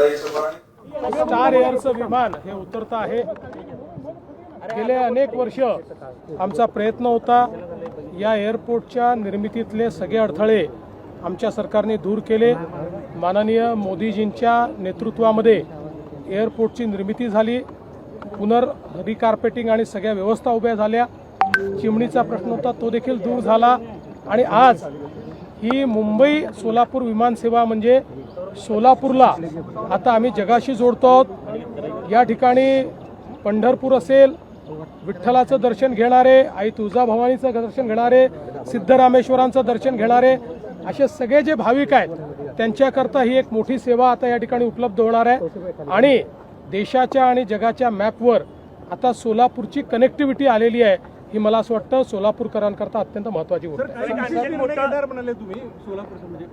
Star एअरचं विमान हे उतरतं आहे. गेले अनेक वर्ष आमचा प्रयत्न होता या एअरपोर्टच्या निर्मितीतले सगळे अडथळे आमच्या सरकारने दूर केले. माननीय मोदीजींच्या नेतृत्वामध्ये एअरपोर्टची निर्मिती झाली. पुनर रिकार्पेटिंग आणि सगळ्या व्यवस्था उभ्या झाल्या. चिमणीचा प्रश्न होता तो देखील दूर झाला. आणि आज ही मुंबई सोलापूर विमानसेवा म्हणजे सोलापूरला आता आम्ही जगाशी जोडतो आहोत. या ठिकाणी पंढरपूर असेल विठ्ठलाचं दर्शन घेणारे आई तुळजाभवानीचं दर्शन घेणारे सिद्धरामेश्वरांचं दर्शन घेणारे असे सगळे जे भाविक आहेत त्यांच्याकरता ही एक मोठी सेवा आता या ठिकाणी उपलब्ध होणार आहे. आणि देशाच्या आणि जगाच्या मॅपवर आता सोलापूरची कनेक्टिव्हिटी आलेली आहे. ही मला असं वाटतं सोलापूरकरांकरता अत्यंत महत्त्वाची गोष्ट आहे. म्हणाले तुम्ही? सोलापूर म्हणजे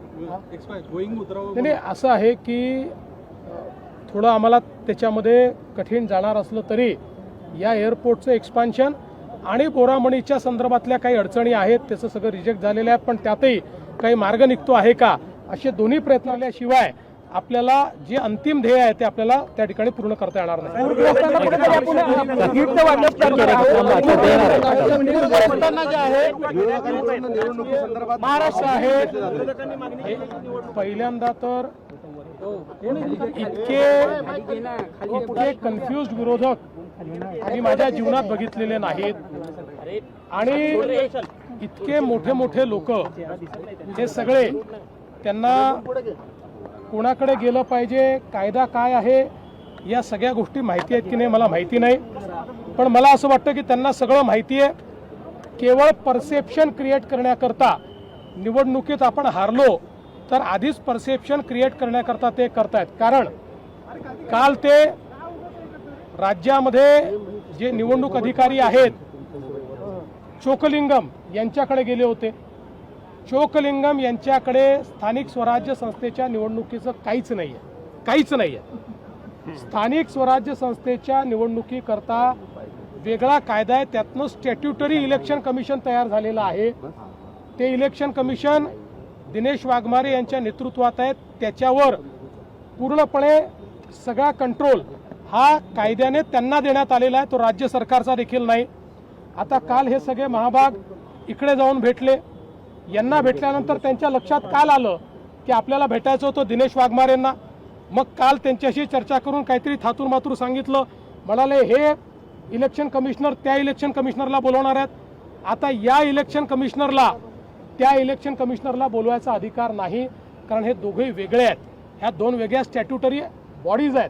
नाही नाही, असं आहे की थोडं आम्हाला त्याच्यामध्ये कठीण जाणार असलं तरी या एअरपोर्टचं एक्सपान्शन आणि बोरामणीच्या संदर्भातल्या काही अडचणी आहेत त्याचं सगळं रिजेक्ट झालेलं आहे पण त्यातही काही मार्ग निघतो आहे का असे दोन्ही प्रयत्न आल्याशिवाय आपल्याला जे अंतिम ध्येय आहे ते आपल्याला त्या ठिकाणी पूर्ण करता येणार नाही. महाराष्ट्र आहे. पहिल्यांदा तर इतके इतके कन्फ्युज विरोधक मी माझ्या जीवनात बघितलेले नाहीत. आणि इतके मोठे मोठे लोक हे सगळे त्यांना कोणाकडे गेलं पाहिजे कायदा काय आहे या सगळ्या गोष्टी माहिती आहेत की नाही मला माहिती नाही. पण मला असं वाटतं की त्यांना सगळं माहिती आहे. केवळ परसेप्शन क्रिएट करण्याकरता निवडणुकीत आपण हारलो तर आधीच परसेप्शन क्रिएट करण्याकरता ते करतायत. कारण काल ते राज्यामध्ये जे निवडणूक अधिकारी आहेत चोकलिंगम यांच्याकडे गेले होते. चोकलिंगम यांच्याकडे स्थानिक स्वराज्य संस्थेच्या निवडणुकीचं काहीच नाही आहे काहीच नाही आहे स्थानिक स्वराज्य संस्थेच्या निवडणुकीकरता वेगळा कायदा आहे. त्यातनं स्टॅट्युटरी इलेक्शन कमिशन तयार झालेलं आहे. ते इलेक्शन कमिशन दिनेश वाघमारे यांच्या नेतृत्वात आहे त्याच्यावर पूर्णपणे सगळा कंट्रोल हा कायद्याने त्यांना देण्यात आलेला आहे. तो राज्य सरकारचा देखील नाही. आता काल हे सगळे महाभाग इकडे जाऊन भेटले. यांना भेटल्यानंतर त्यांच्या लक्षात काल आलं की आपल्याला भेटायचं होतं दिनेश वाघमारेंना मग काल त्यांच्याशी चर्चा करून काहीतरी थातूर मातूर सांगितलं. म्हणाले हे इलेक्शन कमिशनर त्या इलेक्शन कमिशनरला बोलवणार आहेत. आता या इलेक्शन कमिशनरला त्या इलेक्शन कमिशनरला बोलवायचा अधिकार नाही. कारण हे दोघे वेगळे आहेत. ह्या दोन वेगळ्या स्टॅट्युटरी बॉडीज आहेत.